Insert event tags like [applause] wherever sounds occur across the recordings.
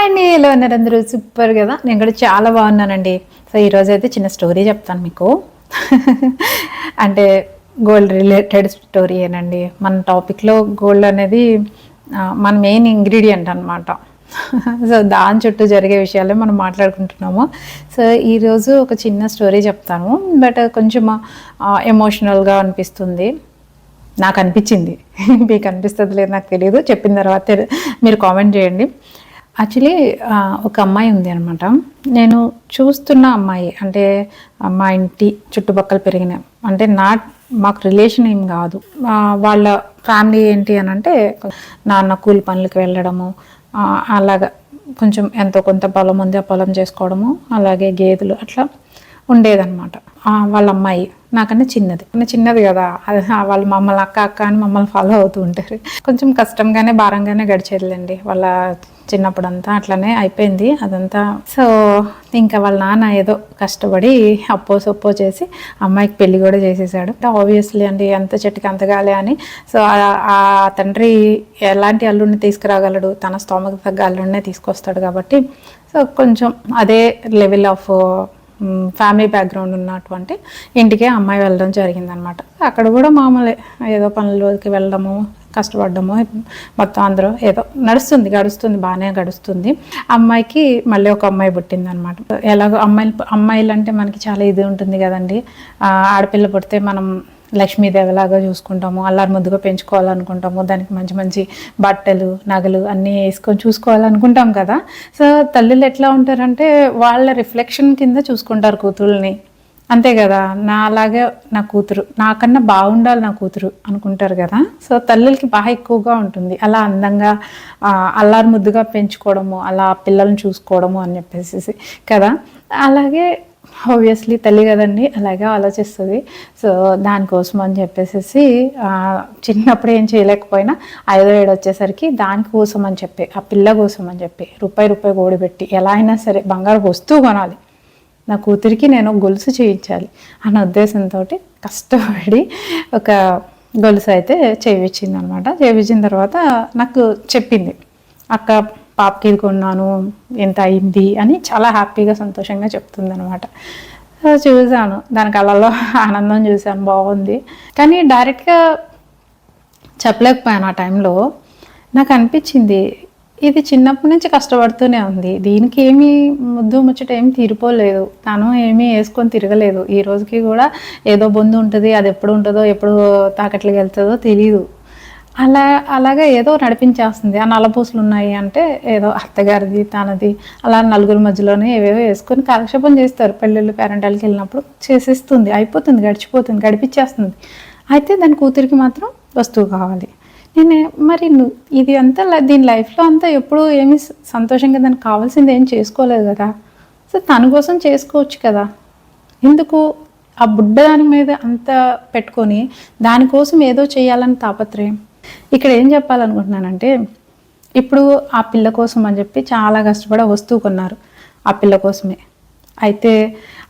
Hi అండి ఎలా ఉన్నారు అందరూ? సూపర్ కదా? నేను కూడా చాలా బాగున్నానండి. సో ఈరోజు అయితే చిన్న స్టోరీ చెప్తాను మీకు. [laughs] అంటే గోల్డ్ రిలేటెడ్ స్టోరీ ఏనండి. మన టాపిక్లో గోల్డ్ అనేది మన మెయిన్ ఇంగ్రీడియంట్ అనమాట సో దాని చుట్టూ జరిగే విషయాలే మనం మాట్లాడుకుంటున్నాము. సో ఈరోజు ఒక చిన్న స్టోరీ చెప్తాను. బట్ కొంచెం ఎమోషనల్గా అనిపిస్తుంది. నాకు అనిపించింది. [laughs] మీకు అనిపిస్తుంది లేదు నాకు తెలియదు చెప్పిన తర్వాత మీరు కామెంట్ చేయండి. యాక్చువల్లీ ఒక అమ్మాయి ఉంది అనమాట నేను చూస్తున్న అమ్మాయి అంటే మా ఇంటి చుట్టుపక్కల పెరిగిన అంటే నా మాకు రిలేషన్ ఏం కాదు. వాళ్ళ ఫ్యామిలీ ఏంటి అని అంటే నాన్న కూలి పనులకు వెళ్ళడము అలాగా కొంచెం ఎంతో కొంత పొలం ఉంది ఆ పొలం చేసుకోవడము అలాగే గేదెలు అట్లా ఉండేదన్నమాట. వాళ్ళ అమ్మాయి నాకన్నా చిన్నది. చిన్నది కదా. అది వాళ్ళు మమ్మల్ని అక్క అక్క అని మమ్మల్ని ఫాలో అవుతూ ఉంటారు. కొంచెం కష్టంగానే భారంగానే గడిచేదిలేండి. వాళ్ళ చిన్నప్పుడంతా అట్లనే అయిపోయింది. అదంతా. సో ఇంకా వాళ్ళ నాన్న ఏదో కష్టపడి అప్పో సొప్పో చేసి అమ్మాయికి పెళ్ళి కూడా చేసేసాడు. ఆబ్వియస్లీ అండి ఎంత చెట్టుకి అంతగాలే అని. సో ఆ- ఆ తండ్రి ఎలాంటి అల్లుడిని తీసుకురాగలడు? తన స్తోమకు తగ్గ అల్లుడినే తీసుకొస్తాడు కాబట్టి. సో కొంచెం అదే లెవెల్ ఆఫ్ ఫ్యామిలీ బ్యాక్గ్రౌండ్ ఉన్నటువంటి ఇంటికి అమ్మాయి వెళ్ళడం జరిగిందనమాట. అక్కడ కూడా మామూలే ఏదో పనులకి వెళ్ళడము కష్టపడడము మొత్తం అందరూ ఏదో నడుస్తుంది గడుస్తుంది బాగానే గడుస్తుంది. అమ్మాయికి మళ్ళీ ఒక అమ్మాయి పుట్టిందనమాట. ఎలాగో అమ్మాయిలు అమ్మాయిలు అంటే మనకి చాలా ఇది ఉంటుంది కదండి. ఆడపిల్ల పుడితే మనం లక్ష్మీదేవిలాగా చూసుకుంటాము అల్లారు ముద్దుగా పెంచుకోవాలనుకుంటాము దానికి మంచి మంచి బట్టలు నగలు అన్నీ వేసుకొని చూసుకోవాలనుకుంటాం కదా. సో తల్లులు ఎట్లా ఉంటారంటే వాళ్ళ రిఫ్లెక్షన్ కింద చూసుకుంటారు కూతుర్ని. అంతే కదా నా అలాగే నా కూతురు నాకన్నా బాగుండాలి నా కూతురు అనుకుంటారు కదా. సో తల్లులకి బాగా ఎక్కువగా ఉంటుంది. అలా అందంగా అల్లారు ముద్దుగా పెంచుకోవడము అలా పిల్లల్ని చూసుకోవడము అని చెప్పేసి కదా. అలాగే ఆబ్వియస్లీ తల్లి కదండి అలాగే ఆలోచిస్తుంది. సో దానికోసం అని చెప్పేసి చిన్నప్పుడు ఏం చేయలేకపోయినా ఐదో ఏడు వచ్చేసరికి దానికోసం అని చెప్పి ఆ పిల్ల కోసం అని చెప్పి రూపాయి రూపాయి కూడబెట్టి ఎలా అయినా సరే బంగారు వస్తువు కొనాలి. నా కూతురికి నేను గొలుసు చేయించాలి అన్న ఉద్దేశంతో కష్టపడి ఒక గొలుసు అయితే చేయించింది అనమాట చేయించిన తర్వాత నాకు చెప్పింది. అక్క పాపకి ఇది కొన్నాను ఎంత అయింది అని చాలా హ్యాపీగా సంతోషంగా చెప్తుంది అనమాట చూశాను. దాని కళ్ళలో ఆనందం చూశాను. బాగుంది. కానీ డైరెక్ట్గా చెప్పలేకపోయాను ఆ టైంలో. నాకు అనిపించింది ఇది చిన్నప్పటి నుంచి కష్టపడుతూనే ఉంది. దీనికి ఏమీ ముద్దు ముచ్చట ఏమి తీరిపోలేదు. తను ఏమీ వేసుకొని తిరగలేదు. ఈ రోజుకి కూడా ఏదో బొందు ఉంటుంది అది ఎప్పుడు ఉంటుందో ఎప్పుడు తాకట్లకి వెళ్తుందో తెలియదు అలా అలాగే ఏదో నడిపించేస్తుంది. ఆ నల్లపూసలు ఉన్నాయి అంటే ఏదో అత్తగారిది తనది అలా నలుగురు మధ్యలోనే ఏవేవో వేసుకొని కాలక్షేపం చేస్తారు. పెళ్ళిళ్ళు పేరెంటాలకి వెళ్ళినప్పుడు చేసేస్తుంది. అయిపోతుంది గడిచిపోతుంది గడిపించేస్తుంది అయితే దాని కూతురికి మాత్రం వస్తువు కావాలి. నేను మరి ఇది అంతా దీని లైఫ్లో అంతా ఎప్పుడు ఏమి సంతోషంగా దానికి కావాల్సింది ఏం చేసుకోలేదు కదా. సో తన కోసం చేసుకోవచ్చు కదా. ఎందుకు? ఆ బుడ్డ దాని మీద అంత పెట్టుకొని దానికోసం ఏదో చేయాలని తాపత్రయం. ఇక్కడ ఏం చెప్పాలనుకుంటున్నానంటే ఇప్పుడు ఆ పిల్ల కోసం అని చెప్పి చాలా కష్టపడి వస్తువు కొన్నారు ఆ పిల్ల కోసమే. అయితే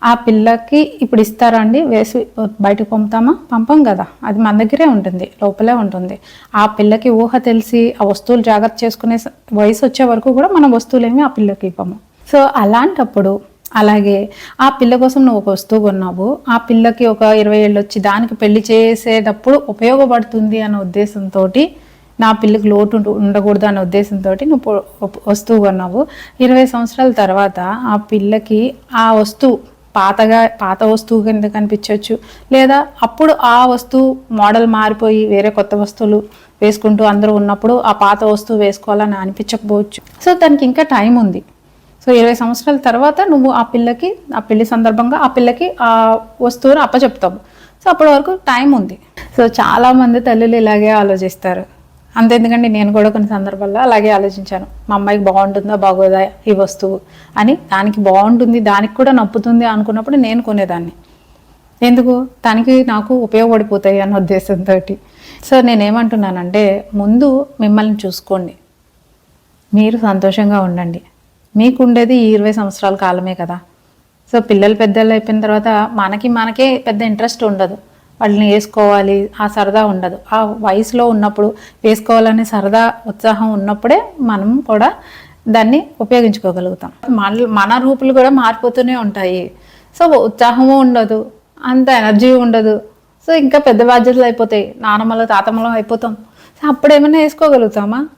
ఆ పిల్లకి ఇప్పుడు ఇస్తారా అండి? వేసి బయటకు పంపుతామా? పంపం కదా. అది మన దగ్గరే ఉంటుంది లోపలే ఉంటుంది. ఆ పిల్లకి ఊహ తెలిసి ఆ వస్తువులు జాగ్రత్త చేసుకునే వయసు వచ్చే వరకు కూడా మనం వస్తువులేమి ఆ పిల్లకి ఇవ్వము. సో అలాంటప్పుడు అలాగే ఆ పిల్ల కోసం నువ్వు ఒక వస్తువు కొన్నావు. ఆ పిల్లకి ఒక ఇరవై ఏళ్ళు వచ్చి దానికి పెళ్ళి చేసేటప్పుడు ఉపయోగపడుతుంది అన్న ఉద్దేశంతో నా పిల్లకి లోటు ఉండకూడదు అనే ఉద్దేశంతో నువ్వు వస్తువు కొన్నావు. ఇరవై సంవత్సరాల తర్వాత ఆ పిల్లకి ఆ వస్తువు పాతగా పాత వస్తువు కింద కనిపించవచ్చు లేదా అప్పుడు ఆ వస్తువు మోడల్ మారిపోయి వేరే కొత్త వస్తువులు వేసుకుంటూ అందరూ ఉన్నప్పుడు ఆ పాత వస్తువు వేసుకోవాలని అనిపించకపోవచ్చు. సో దానికి ఇంకా టైం ఉంది. సో ఇరవై సంవత్సరాల తర్వాత నువ్వు ఆ పిల్లకి ఆ పెళ్ళి సందర్భంగా ఆ పిల్లకి ఆ వస్తువును అప్పచెప్తావు. సో అప్పటి వరకు టైం ఉంది. సో చాలామంది తల్లులు ఇలాగే ఆలోచిస్తారు. అంతే ఎందుకంటే నేను కూడా కొన్ని సందర్భాల్లో అలాగే ఆలోచించాను. మా అమ్మాయికి బాగుంటుందా బాగోదా ఈ వస్తువు అని. దానికి బాగుంటుంది దానికి కూడా నప్పుతుంది అనుకున్నప్పుడు నేను కొనేదాన్ని. ఎందుకు? తనకి నాకు ఉపయోగపడిపోతాయి అన్న ఉద్దేశంతో సో నేనేమంటున్నానంటే ముందు మిమ్మల్ని చూసుకోండి. మీరు సంతోషంగా ఉండండి. మీకుండేది ఈ ఇరవై సంవత్సరాల కాలమే కదా. సో పిల్లలు పెద్దలు అయిపోయిన తర్వాత మనకి మనకే పెద్ద ఇంట్రెస్ట్ ఉండదు. వాళ్ళని వేసుకోవాలి ఆ సరదా ఉండదు. ఆ వయసులో ఉన్నప్పుడు వేసుకోవాలనే సరదా ఉత్సాహం ఉన్నప్పుడే మనం కూడా దాన్ని ఉపయోగించుకోగలుగుతాం. మన మన రూపులు కూడా మారిపోతూనే ఉంటాయి. సో ఉత్సాహము ఉండదు అంత ఎనర్జీ ఉండదు. సో ఇంకా పెద్ద బాధ్యతలు అయిపోతాయి. నానమ్మలో తాతమ్మలో అయిపోతాం. సో అప్పుడేమైనా వేసుకోగలుగుతామా?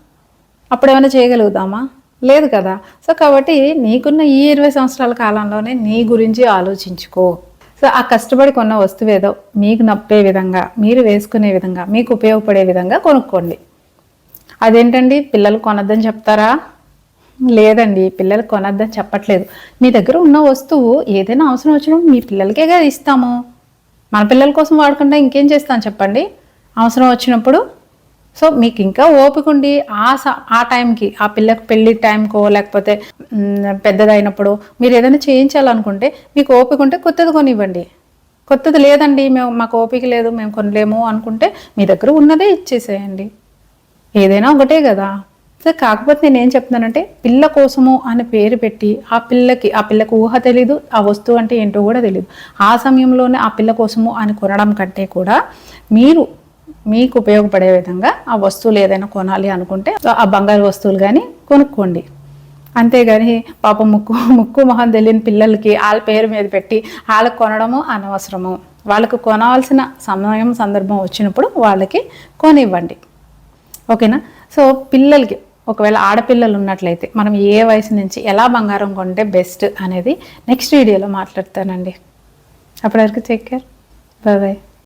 అప్పుడేమైనా చేయగలుగుతామా? లేదు కదా? సో కాబట్టి నీకున్న ఈ ఇరవై సంవత్సరాల కాలంలోనే నీ గురించి ఆలోచించుకో. సో ఆ కష్టపడి కొన్న వస్తువు ఏదో మీకు నప్పే విధంగా మీరు వేసుకునే విధంగా మీకు ఉపయోగపడే విధంగా కొనుక్కోండి. అదేంటండి? పిల్లలు కొనద్దని చెప్తారా? లేదండి పిల్లలు కొనద్దని చెప్పట్లేదు. మీ దగ్గర ఉన్న వస్తువు ఏదైనా అవసరం వచ్చినప్పుడు మీ పిల్లలకే కదా ఇస్తాము. మన పిల్లల కోసం వాడకుండా ఇంకేం చేస్తాను చెప్పండి? అవసరం వచ్చినప్పుడు సో మీకు ఇంకా ఓపిక ఉండి ఆ ఆ టైంకి ఆ పిల్లకి పెళ్ళి టైంకో లేకపోతే పెద్దదైనప్పుడు మీరు ఏదైనా చేయించాలనుకుంటే మీకు ఓపిక ఉంటే కొత్తది కొనివ్వండి. కొత్తది లేదండి మేము మాకు ఓపిక లేదు మేము కొనలేము అనుకుంటే మీ దగ్గర ఉన్నదే ఇచ్చేసేయండి. ఏదైనా ఒకటే కదా. సో కాకపోతే నేను ఏం చెప్తున్నానంటే పిల్ల కోసము అనే పేరు పెట్టి ఆ పిల్లకి ఆ పిల్లకు ఊహ తెలీదు ఆ వస్తువు అంటే ఏంటో కూడా తెలియదు ఆ సమయంలోనే ఆ పిల్ల కోసము అని కొనడం కంటే కూడా మీరు మీకు ఉపయోగపడే విధంగా ఆ వస్తువులు ఏదైనా కొనాలి అనుకుంటే ఆ బంగారు వస్తువులు కానీ కొనుక్కోండి. అంతేగాని పాప ముక్కు ముక్కు మొహం తెలియని పిల్లలకి వాళ్ళ పేరు మీద పెట్టి వాళ్ళకి కొనడము అనవసరము. వాళ్ళకు కొనవలసిన సమయం సందర్భం వచ్చినప్పుడు వాళ్ళకి కొనివ్వండి. ఓకేనా? సో పిల్లలకి ఒకవేళ ఆడపిల్లలు ఉన్నట్లయితే మనం ఏ వయసు నుంచి ఎలా బంగారం కొంటే బెస్ట్ అనేది నెక్స్ట్ వీడియోలో మాట్లాడతానండి. అప్పటివరకు టేక్ కేర్ బాయ్ బాయ్